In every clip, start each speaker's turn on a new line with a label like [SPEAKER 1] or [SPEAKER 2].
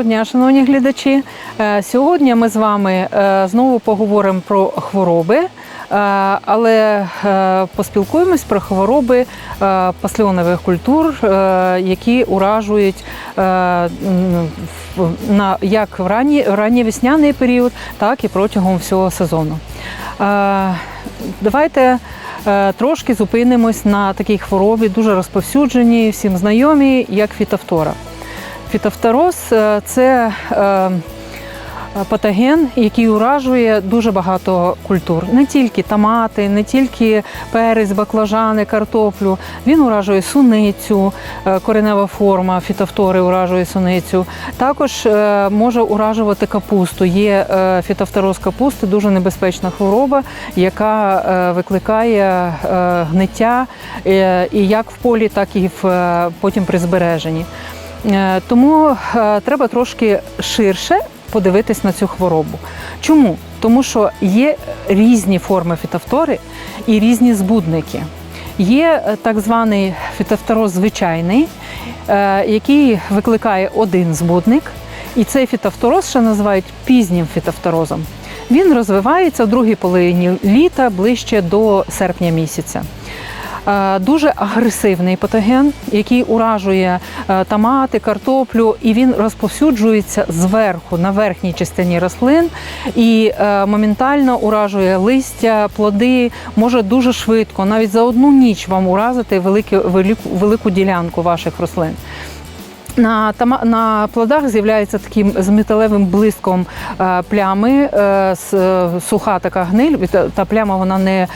[SPEAKER 1] Доброго дня, шановні глядачі. Е, Сьогодні ми з вами е, знову поговоримо про хвороби, е, але поспілкуємось про хвороби пасльонових культур, які уражують на як в ранній, весняний період, так і протягом всього сезону. Давайте трошки зупинимось на такій хворобі, дуже розповсюдженій, всім знайомій, як фітофтора. Фітофтороз е, це е, патоген, який уражує дуже багато культур. Не тільки томати, не тільки перець, баклажани, картоплю. Він уражує суницю, е, коренева форма фітофтори уражує суницю. Також може уражувати капусту. Є фітофтороз капусти, дуже небезпечна хвороба, яка викликає гниття і як в полі, так і в, потім при збереженні. Е, Тому е, треба трошки ширше подивитись на цю хворобу. Чому? Тому що є різні форми фітофтори і різні збудники. Є е, так званий фітофтороз звичайний, який викликає один збудник, і цей фітофтороз ще називають пізнім фітофторозом. Він розвивається в другій половині літа ближче до серпня місяця. Е, Дуже агресивний патоген, який уражує е, томати, картоплю, і він розповсюджується зверху на верхній частині рослин і е, моментально уражує листя, плоди, може дуже швидко, навіть за одну ніч вам уразити велику, велику, велику ділянку ваших рослин. На, на плодах з'являється таким з металевим блиском е, плями, е, е, суха така гниль. Та, пляма вона не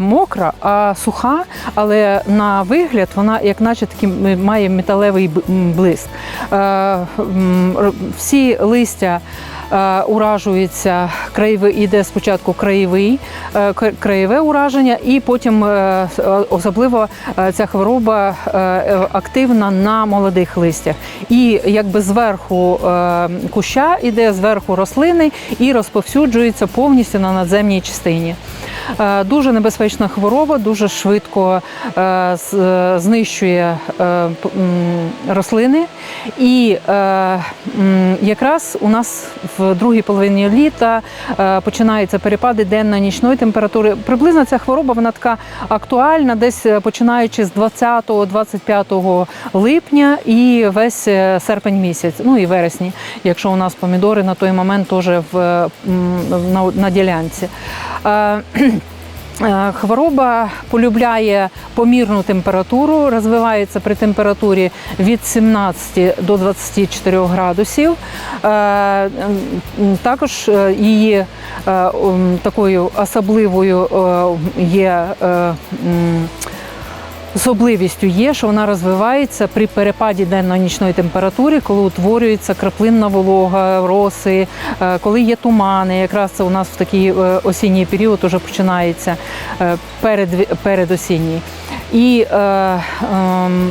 [SPEAKER 1] мокра, а суха, але на вигляд вона, як наче такий має металевий блиск. Всі листя. Е, Уражується краєвий, іде спочатку краєвий, е, краєве ураження, і потім е, особливо ця хвороба активна на молодих листях. І якби зверху куща іде зверху рослини і розповсюджується повністю на надземній частині. Е, Дуже небезпечна хвороба, дуже швидко е, е, знищує рослини. І якраз у нас в другій половині літа починаються перепади денно-нічної температури. Приблизно ця хвороба вона така актуальна, десь починаючи з 20-25 липня і весь серпень місяць, ну і вересні, якщо у нас помідори на той момент теж в, на, на ділянці. Е, Хвороба полюбляє помірну температуру, розвивається при температурі від 17 до 24 градусів. Е, Також е, її такою особливою є. Е, Особливістю є, що вона розвивається при перепаді денно-нічної температури, коли утворюється краплинна волога, роси, е, коли є тумани. Якраз це у нас в такий е, осінній період вже починається е, перед, передосінній. І е, ем,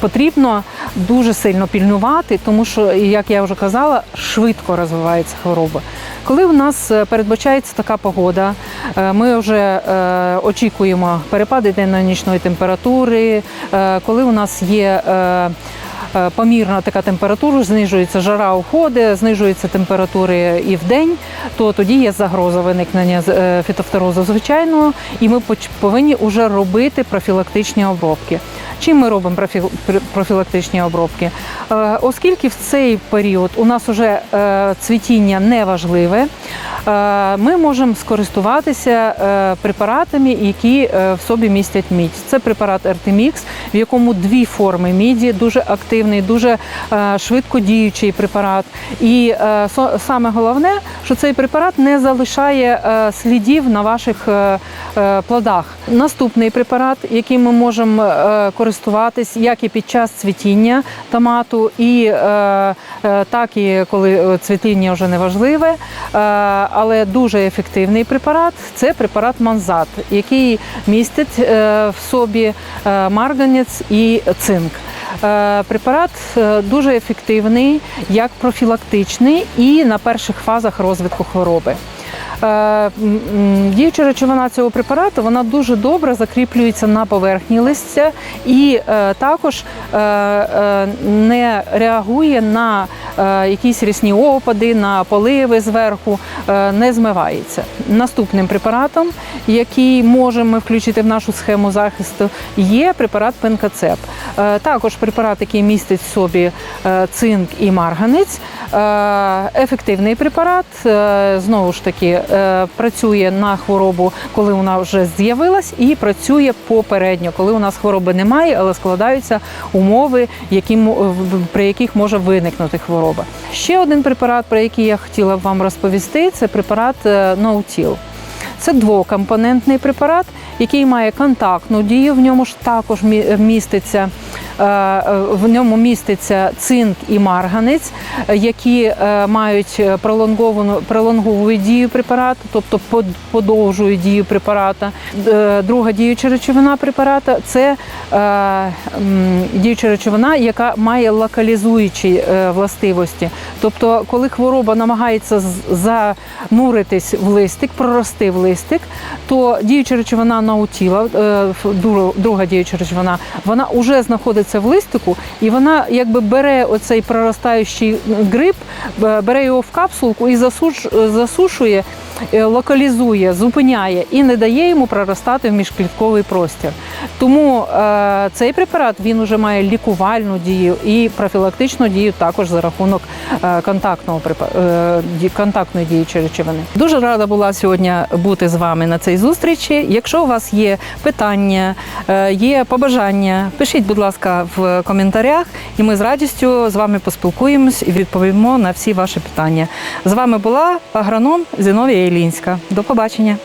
[SPEAKER 1] потрібно дуже сильно пільнувати, тому що, як я вже казала, швидко розвивається хвороба. Коли у нас е, передбачається така погода, е, ми вже е, очікуємо перепади денно-нічної температури, коли у нас є помірна така температура, знижується жара уходить, знижуються температури і в день, то тоді є загроза виникнення фітофторозу звичайного, і ми повинні вже робити профілактичні обробки. Чим ми робимо профі- профілактичні обробки? Е, Оскільки в цей період у нас вже е, цвітіння неважливе, е, ми можемо скористуватися препаратами, які в собі містять мідь. Це препарат Ертемікс, в якому дві форми міді, дуже активний, дуже швидко діючий препарат. І саме головне, що цей препарат не залишає слідів на ваших плодах. Наступний препарат, яким ми можемо е, користуватись, як і під час цвітіння томату, і е, е, так і коли цвітіння вже не важливе, але дуже ефективний препарат це препарат Манзат, який містить в собі марганець і цинк. Препарат дуже ефективний як профілактичний і на перших фазах розвитку хвороби. Е, Діюча речовина цього препарату вона дуже добре закріплюється на поверхні листя і е, також е, не реагує на якісь рісні опади, на поливи зверху, е, не змивається. Наступним препаратом, який можемо включити в нашу схему захисту, є препарат пенкацеп. Е, Також препарат, який містить в собі е, цинк і марганець. Е, Ефективний препарат е, знову ж таки е, працює на хворобу, коли вона вже з'явилась, і працює попередньо, коли у нас хвороби немає, але складаються умови, які, при яких може виникнути хвороба. Ще один препарат, про який я хотіла вам розповісти, це препарат е, Ноутіл. Це двокомпонентний препарат, який має контактну дію. В ньому ж також міститься. Е, е, В ньому міститься цинк і марганець, е, які мають пролонговану пролонговують дію препарату, тобто под- подовжують дію препарата. Друга діюча речовина препарата це діюча речовина, яка має локалізуючі властивості. Тобто, коли хвороба намагається зануритись в листик, прорости в листик, то діюча речовина наутіла, друга діюча речовина, вона вже знаходиться в листику, і вона якби бере оцей проростаючий гриб, бере його в капсулку і засушує, е, локалізує, зупиняє і не дає йому проростати в міжклітковий простір. Тому е, цей препарат він вже має лікувальну дію і профілактичну дію також за рахунок е, контактного е, контактної діючої речовини. Дуже рада була сьогодні бути з вами на цій зустрічі. Якщо у вас є питання, е, є побажання, пишіть, будь ласка, в коментарях, і ми з радістю з вами поспілкуємось і відповімо на всі ваші питання. З вами була агроном Зіновія Ілінська. До побачення.